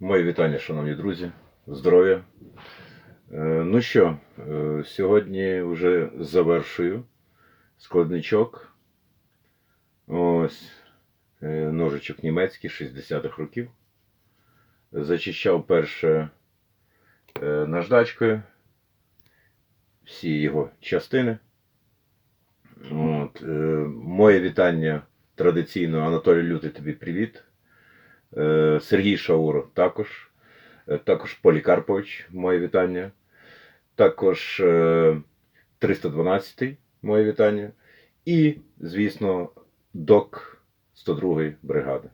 Мої вітання, шановні друзі, здоров'я. Е, Ну що, е, сьогодні вже завершую складничок. Ось е, ножичок німецький 60-х років. Зачищав перше наждачкою всі його частини. От, моє вітання традиційно Анатолій Лютий, тобі привіт. Е, Сергій Шауро також. Е, Також Полікарпович, моє вітання. Також е, 312 моє вітання. І, звісно, ДОК 102 бригади.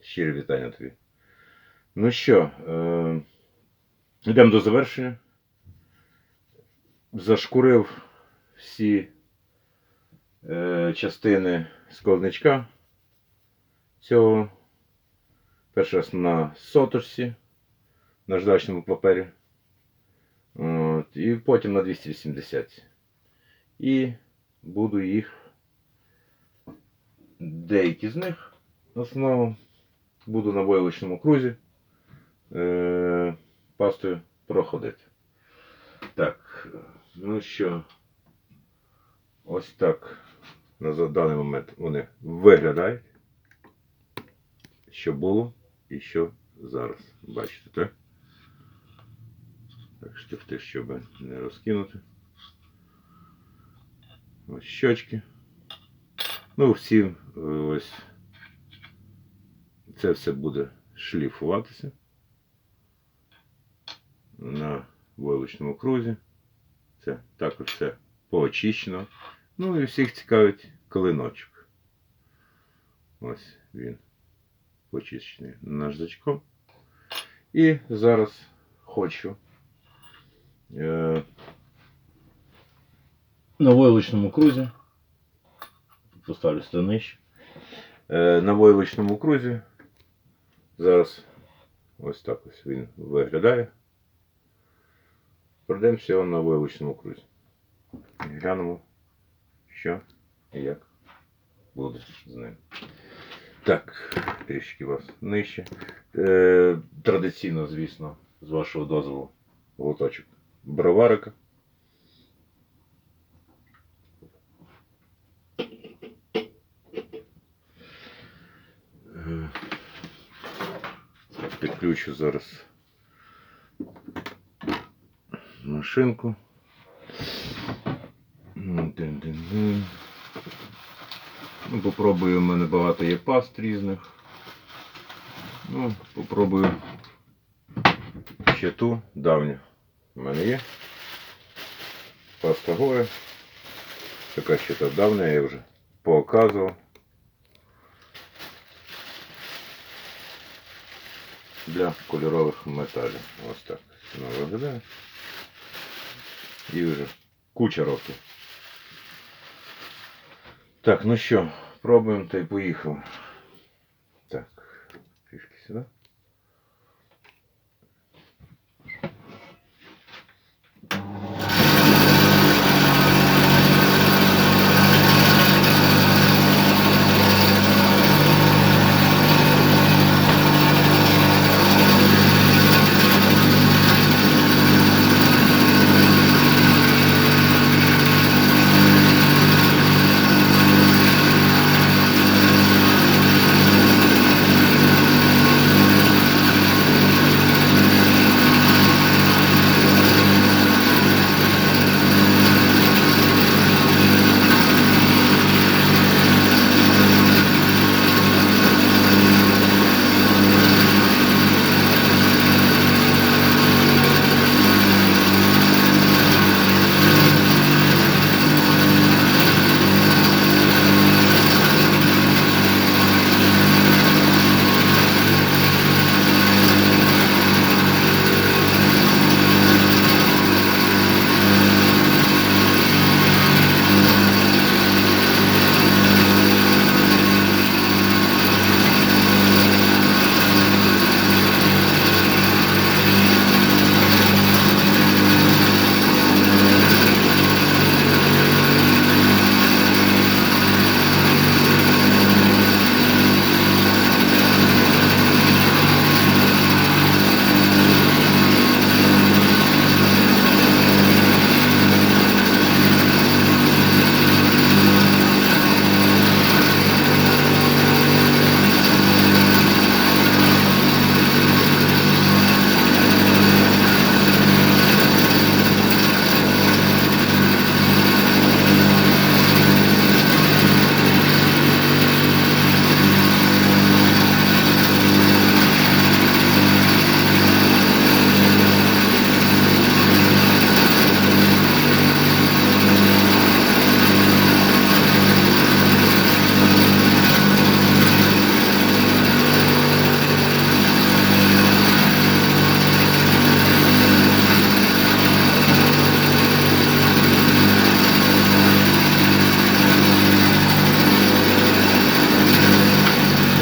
Щире вітання тобі. Ну що, е, йдемо до завершення. Зашкурив всі е, частини складничка цього. Перший раз на соточці, на ждачному папері. От, і потім на 280. І буду їх, деякі з них, в основному, буду на войлочному крузі е, пастою проходити. Так, ну що, ось так на даний момент вони виглядають. Що було і що зараз. Бачите, так? Так, штифти, щоб не розкинути. Ось щочки. Ну, всі е, ось це все буде шліфуватися на войлочному крузі. Це також все поочищено. Ну і всіх цікавить клиночок. Ось він почищений наждачком. І зараз хочу е, на войлочному крузі. Поставлю сюди нижче. Е, на войлочному крузі. Зараз ось так ось він виглядає. Пройдемося його на войлочному крузі. Глянемо, що і як буде з ним. Так, трішки вас нижче. Е, традиційно, звісно, з вашого дозволу, глоточок броварика. Е, Підключу зараз машинку. Дин-дин-дин. Ну, попробую, у мене багато є паст різних. Ну, попробую ще ту давню. У мене є. Паста Гоя. Така ще та давня, я вже показував. Для кольорових металів. Ось так вона виглядає. І вже куча років. Так, ну що, пробуємо та й поїхав.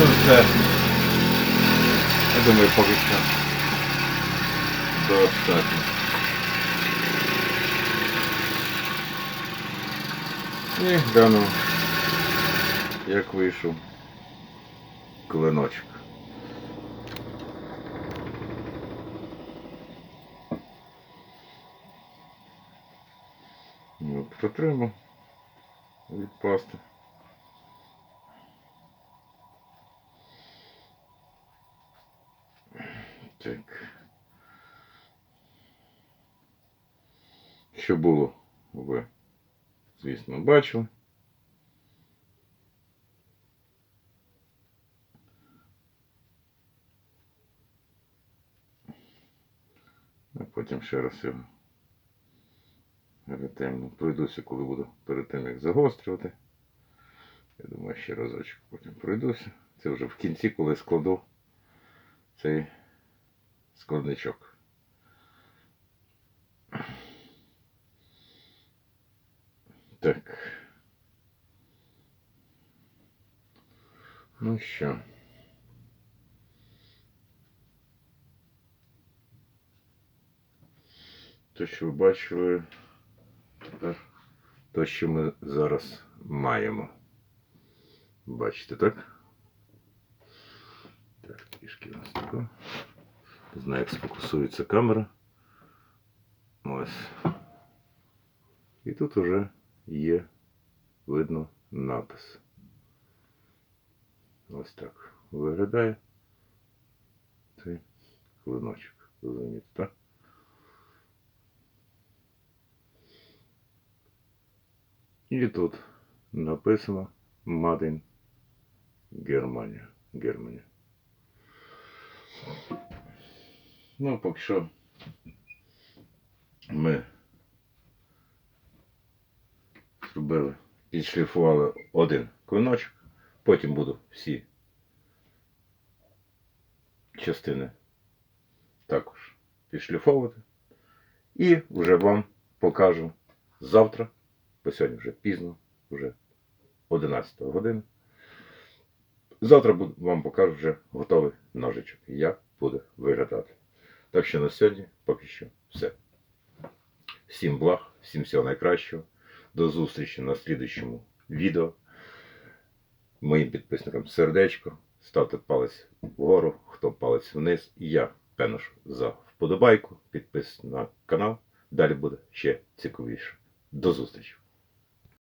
Все. Я думаю, поки що достатньо. І глянув, як вийшов клиночок. Ну, протримав від пасти. Так. Що було, ви, звісно, бачили. А потім ще раз його ретельно пройдуся, коли буду перед тим, як загострювати. Я думаю, ще разочок потім пройдуся. Це вже в кінці, коли складу цей складничок. Так. Ну що? Те, що ви бачили, тепер те, що ми зараз маємо. Бачите, так? Так, трішки у нас таке. Не знаю, як сфокусується камера. Ось. І тут уже є видно напис. Ось так виглядає цей клиночок. Розумієте, так? І тут написано in Германія. Германія. Ну, поки що ми зробили, підшліфували один клиночок, потім буду всі частини також підшліфовувати. І вже вам покажу завтра, бо сьогодні вже пізно, вже 11 година. Завтра вам покажу вже готовий ножичок, як буде виглядати. Так що на сьогодні поки що все. Всім благ, всім всього найкращого. До зустрічі на слідущому відео. Моїм підписникам сердечко. Ставте палець вгору, хто палець вниз. І я пенош за вподобайку. Підписуйтесь на канал. Далі буде ще цікавіше. До зустрічі!